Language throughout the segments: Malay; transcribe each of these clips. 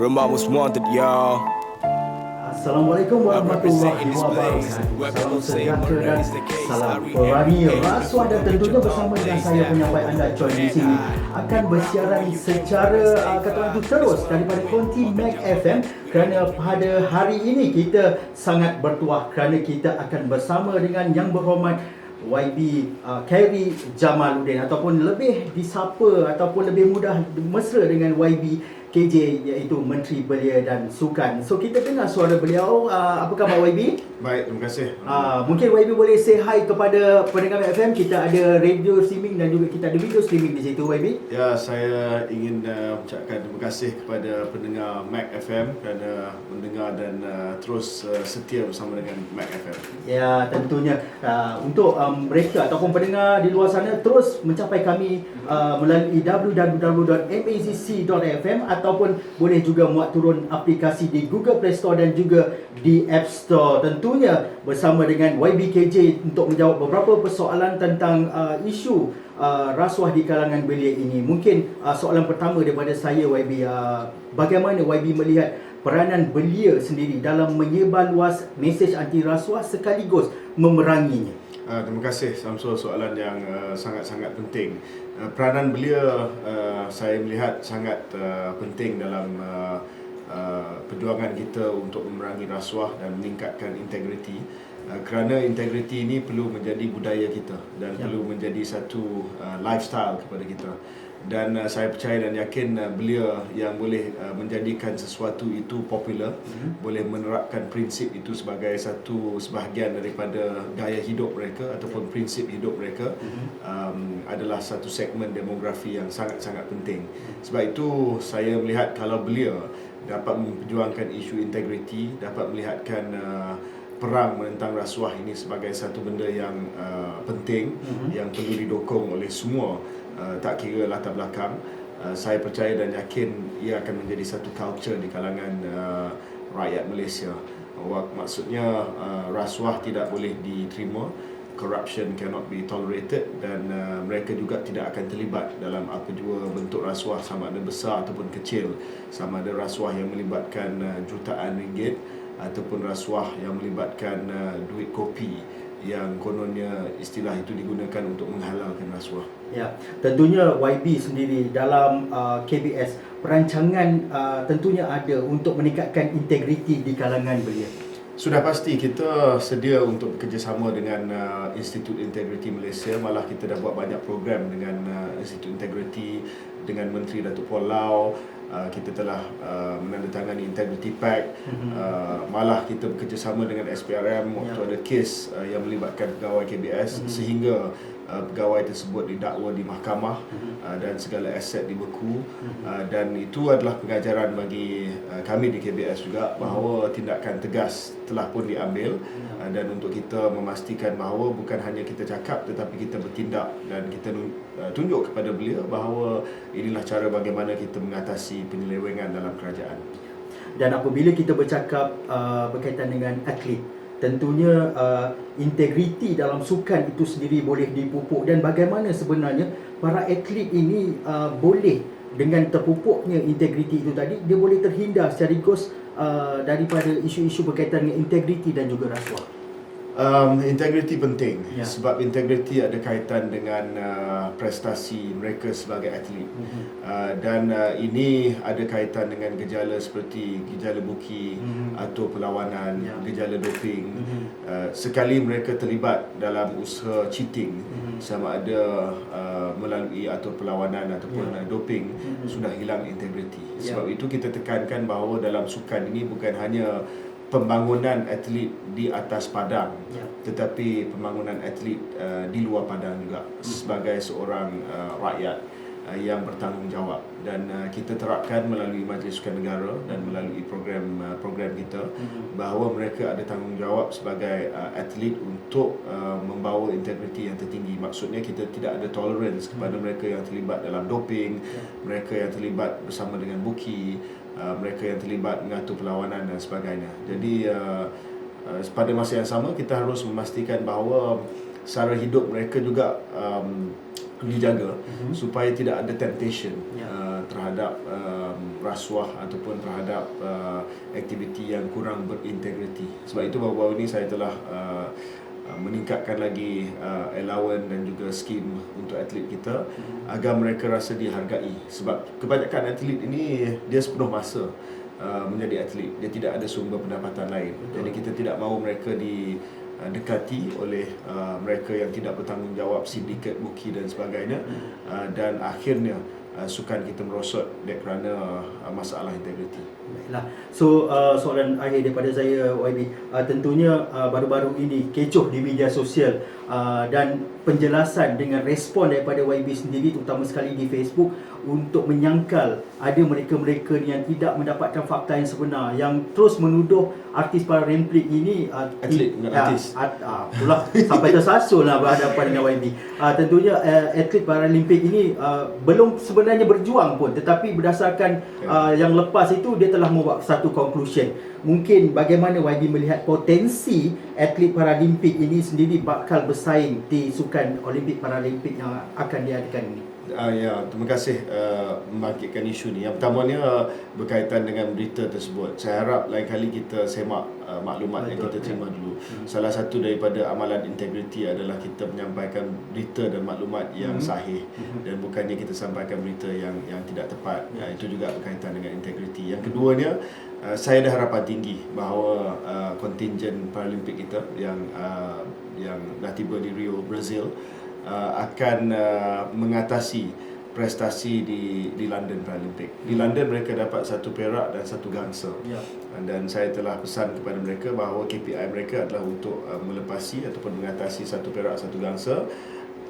Rumah most wanted, y'all. Assalamualaikum warahmatullahi wabarakatuh. Salam sejahtera dan salam pelangi rasuah dan tentunya bersama dengan saya penyampai anda. Choi di sini. akan bersiaran secara uh, kata orang tu terus daripada Konti Mac FM kerana pada hari ini kita sangat bertuah kerana kita akan bersama dengan yang berhormat YB uh, Khairi Jamaluddin ataupun lebih disapa ataupun lebih mudah mesra dengan YB KJ iaitu Menteri Belia dan Sukan. So kita dengar suara beliau. Uh, apa khabar YB? Baik, terima kasih. Uh, mungkin YB boleh say hi kepada pendengar FM. Kita ada radio streaming dan juga kita ada video streaming di situ YB. Ya, saya ingin uh, ucapkan terima kasih kepada pendengar Mac FM kerana mendengar dan uh, terus uh, setia bersama dengan Mac FM. Ya, tentunya uh, untuk um, mereka ataupun pendengar di luar sana terus mencapai kami uh, melalui www.mazc.fm ataupun boleh juga muat turun aplikasi di Google Play Store dan juga di App Store. Tentunya bersama dengan YBKJ untuk menjawab beberapa persoalan tentang uh, isu uh, rasuah di kalangan belia ini. Mungkin uh, soalan pertama daripada saya YB, uh, bagaimana YB melihat peranan belia sendiri dalam menyebar luas mesej anti rasuah sekaligus memeranginya? Uh, terima kasih Samsul soalan yang uh, sangat-sangat penting. Uh, peranan belia uh, saya melihat sangat uh, penting dalam uh, uh, perjuangan kita untuk memerangi rasuah dan meningkatkan integriti. Uh, kerana integriti ini perlu menjadi budaya kita dan ya. perlu menjadi satu uh, lifestyle kepada kita dan uh, saya percaya dan yakin uh, belia yang boleh uh, menjadikan sesuatu itu popular mm-hmm. boleh menerapkan prinsip itu sebagai satu sebahagian daripada gaya hidup mereka ataupun prinsip hidup mereka mm-hmm. um, adalah satu segmen demografi yang sangat-sangat penting mm-hmm. sebab itu saya melihat kalau belia dapat memperjuangkan isu integriti dapat melihatkan uh, perang menentang rasuah ini sebagai satu benda yang uh, penting mm-hmm. yang perlu didukung oleh semua Uh, tak kira latar belakang. Uh, saya percaya dan yakin ia akan menjadi satu culture di kalangan uh, rakyat Malaysia. Maksudnya uh, rasuah tidak boleh diterima. Corruption cannot be tolerated dan uh, mereka juga tidak akan terlibat dalam apa jua bentuk rasuah sama ada besar ataupun kecil. Sama ada rasuah yang melibatkan uh, jutaan ringgit ataupun rasuah yang melibatkan uh, duit kopi yang kononnya istilah itu digunakan untuk menghalalkan rasuah. Ya, tentunya YB sendiri dalam uh, KBS perancangan uh, tentunya ada untuk meningkatkan integriti di kalangan belia. Sudah pasti kita sedia untuk bekerjasama dengan uh, Institut Integriti Malaysia malah kita dah buat banyak program dengan uh, Institut Integriti dengan Menteri Datuk Paul Lau Uh, kita telah uh, menandatangani integrity pact mm-hmm. uh, malah kita bekerjasama dengan SPRM waktu yeah. ada kes uh, yang melibatkan pegawai KBS mm-hmm. sehingga uh, pegawai tersebut didakwa di mahkamah mm-hmm. uh, dan segala aset dibeku mm-hmm. uh, dan itu adalah pengajaran bagi uh, kami di KBS juga bahawa mm-hmm. tindakan tegas telah pun diambil yeah. uh, dan untuk kita memastikan bahawa bukan hanya kita cakap tetapi kita bertindak dan kita uh, tunjuk kepada beliau bahawa inilah cara bagaimana kita mengatasi penyelewengan dalam kerajaan. Dan apabila kita bercakap uh, berkaitan dengan atlet, tentunya uh, integriti dalam sukan itu sendiri boleh dipupuk dan bagaimana sebenarnya para atlet ini uh, boleh dengan terpupuknya integriti itu tadi dia boleh terhindar sekaligus uh, daripada isu-isu berkaitan dengan integriti dan juga rasuah. Um, integriti penting yeah. sebab integriti ada kaitan dengan uh, prestasi mereka sebagai atlet mm-hmm. uh, dan uh, ini ada kaitan dengan gejala seperti gejala buki mm-hmm. atau perlawanan, yeah. gejala doping. Mm-hmm. Uh, sekali mereka terlibat dalam usaha cheating mm-hmm. sama ada uh, melalui atau perlawanan ataupun yeah. uh, doping mm-hmm. sudah hilang integriti. Sebab yeah. itu kita tekankan bahawa dalam sukan ini bukan hanya pembangunan atlet di atas padang ya. tetapi pembangunan atlet uh, di luar padang juga hmm. sebagai seorang uh, rakyat uh, yang bertanggungjawab dan uh, kita terapkan melalui Majlis Sukan Negara dan melalui program uh, program kita hmm. bahawa mereka ada tanggungjawab sebagai uh, atlet untuk uh, membawa integriti yang tertinggi maksudnya kita tidak ada tolerance kepada hmm. mereka yang terlibat dalam doping ya. mereka yang terlibat bersama dengan buki Uh, mereka yang terlibat mengatur perlawanan dan sebagainya. Jadi uh, uh, pada masa yang sama kita harus memastikan bahawa sara hidup mereka juga um, dijaga supaya tidak ada temptation Ya. uh, terhadap um, rasuah ataupun terhadap uh, aktiviti yang kurang berintegriti. Sebab itu baru-baru ini saya telah uh, meningkatkan lagi uh, allowance dan juga skim untuk atlet kita agar mereka rasa dihargai. Sebab kebanyakan atlet ini dia sepenuh masa uh, menjadi atlet. Dia tidak ada sumber pendapatan lain. Jadi kita tidak mahu mereka di dekati oleh uh, mereka yang tidak bertanggungjawab sindiket buki dan sebagainya. Uh, dan akhirnya uh, sukan kita merosot dia kerana uh, masalah integriti Baiklah. So uh, soalan akhir daripada saya YB uh, tentunya uh, baru-baru ini kecoh di media sosial uh, dan penjelasan dengan respon daripada YB sendiri terutama sekali di Facebook untuk menyangkal ada mereka-mereka yang tidak mendapatkan fakta yang sebenar yang terus menuduh artis paralimpik ini uh, Atlet, bukan ya, artis. At, uh, pula sampai tersasul lah berhadapan dengan YB. Uh, tentunya uh, atlet paralimpik ini uh, belum sebenarnya berjuang pun tetapi berdasarkan uh, yang lepas itu dia telah membuat satu conclusion. Mungkin bagaimana YB melihat potensi atlet paralimpik ini sendiri bakal bersaing di sukan Olimpik Paralimpik yang akan diadakan ini. Uh, ya, terima kasih uh, membangkitkan isu ni. Yang pertamanya uh, berkaitan dengan berita tersebut. Saya harap lain kali kita semak uh, maklumat yang Betul, kita terima ya. dulu. Salah satu daripada amalan integriti adalah kita menyampaikan berita dan maklumat yang Mhm. sahih dan bukannya kita sampaikan berita yang yang tidak tepat. Ya. Uh, itu juga berkaitan dengan integriti. Yang keduanya Uh, saya ada harapan tinggi bahawa uh, kontingen Paralimpik kita yang uh, yang dah tiba di Rio, Brazil uh, akan uh, mengatasi prestasi di di London Paralympic. Di London mereka dapat satu perak dan satu gangsa. Ya. Dan saya telah pesan kepada mereka bahawa KPI mereka adalah untuk uh, melepasi ataupun mengatasi satu perak satu gangsa.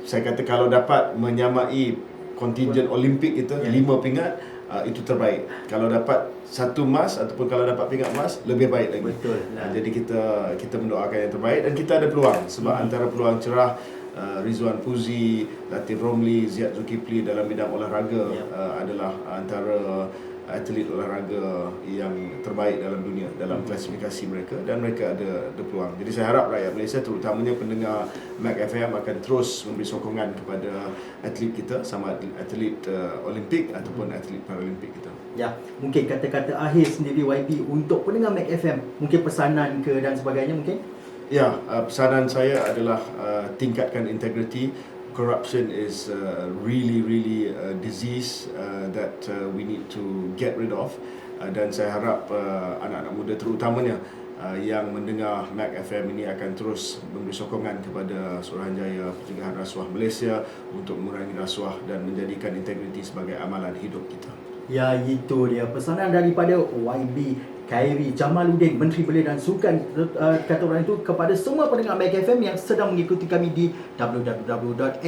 Saya kata kalau dapat menyamai kontingen Olimpik kita Ya. lima pingat uh, itu terbaik. Kalau dapat satu emas ataupun kalau dapat pingat emas lebih baik lagi. Betul. Uh, jadi kita kita mendoakan yang terbaik dan kita ada peluang sebab Hmm. antara peluang cerah uh, Rizwan Puzi, Latif Romli, Ziad Zulkifli dalam bidang olahraga Ya. uh, adalah antara atlet olahraga yang terbaik dalam dunia dalam klasifikasi mereka dan mereka ada ada peluang. Jadi saya harap rakyat Malaysia terutamanya pendengar Mac FM akan terus memberi sokongan kepada atlet kita sama atlet, atlet uh, Olimpik ataupun atlet Paralimpik kita. Ya, mungkin kata-kata akhir sendiri YB untuk pendengar Mac FM, mungkin pesanan ke dan sebagainya mungkin? Ya, uh, pesanan saya adalah uh, tingkatkan integriti. Corruption is uh, really, really a disease uh, that uh, we need to get rid of. Uh, dan saya harap uh, anak-anak muda terutamanya uh, yang mendengar Mac FM ini akan terus memberi sokongan kepada Suruhanjaya Pencegahan Rasuah Malaysia untuk mengurangi rasuah dan menjadikan integriti sebagai amalan hidup kita. Ya, itu dia pesanan daripada YB Khairi Jamaluddin, Menteri Belia dan Sukan uh, kata orang itu kepada semua pendengar Mac FM yang sedang mengikuti kami di www.macc.fm.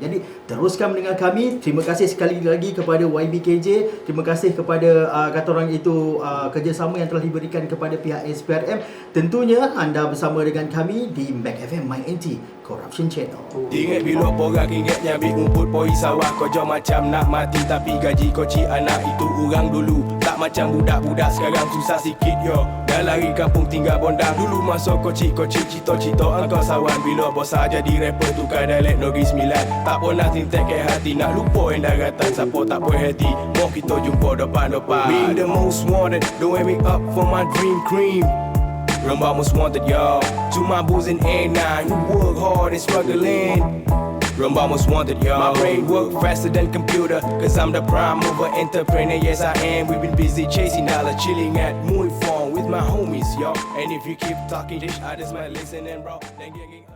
Jadi teruskan mendengar kami. Terima kasih sekali lagi kepada YBKJ. Terima kasih kepada uh, kata orang itu uh, kerjasama yang telah diberikan kepada pihak SPRM. Tentunya anda bersama dengan kami di Mac FM My NT Corruption Channel. Ingat bila porang ingat nyambi umput poi sawah. Kau jauh macam nak mati tapi gaji kau cik anak. Itu orang dulu. Tak macam budak-budak sekarang susah sikit yo. Dah lari kampung tinggal bondang. Dulu masuk kocik kocik cito-cito engkau sawan. Bila bos jadi rapper tukar dialek negeri sembilan Tak pernah tintek ke hati nak lupa yang daratan Siapa tak puas hati Mau kita jumpa depan-depan. Me the most wanted Don't wake me up for my dream cream Remember most wanted, y'all. To my boys in A9 who work hard and struggling. Remember most wanted, y'all. My brain work faster than computer. Cause I'm the prime mover entrepreneur. Yes, I am. We've been busy chasing dollars, chilling at Moon Farm with my homies, y'all. And if you keep talking I just might listen and bro. Then.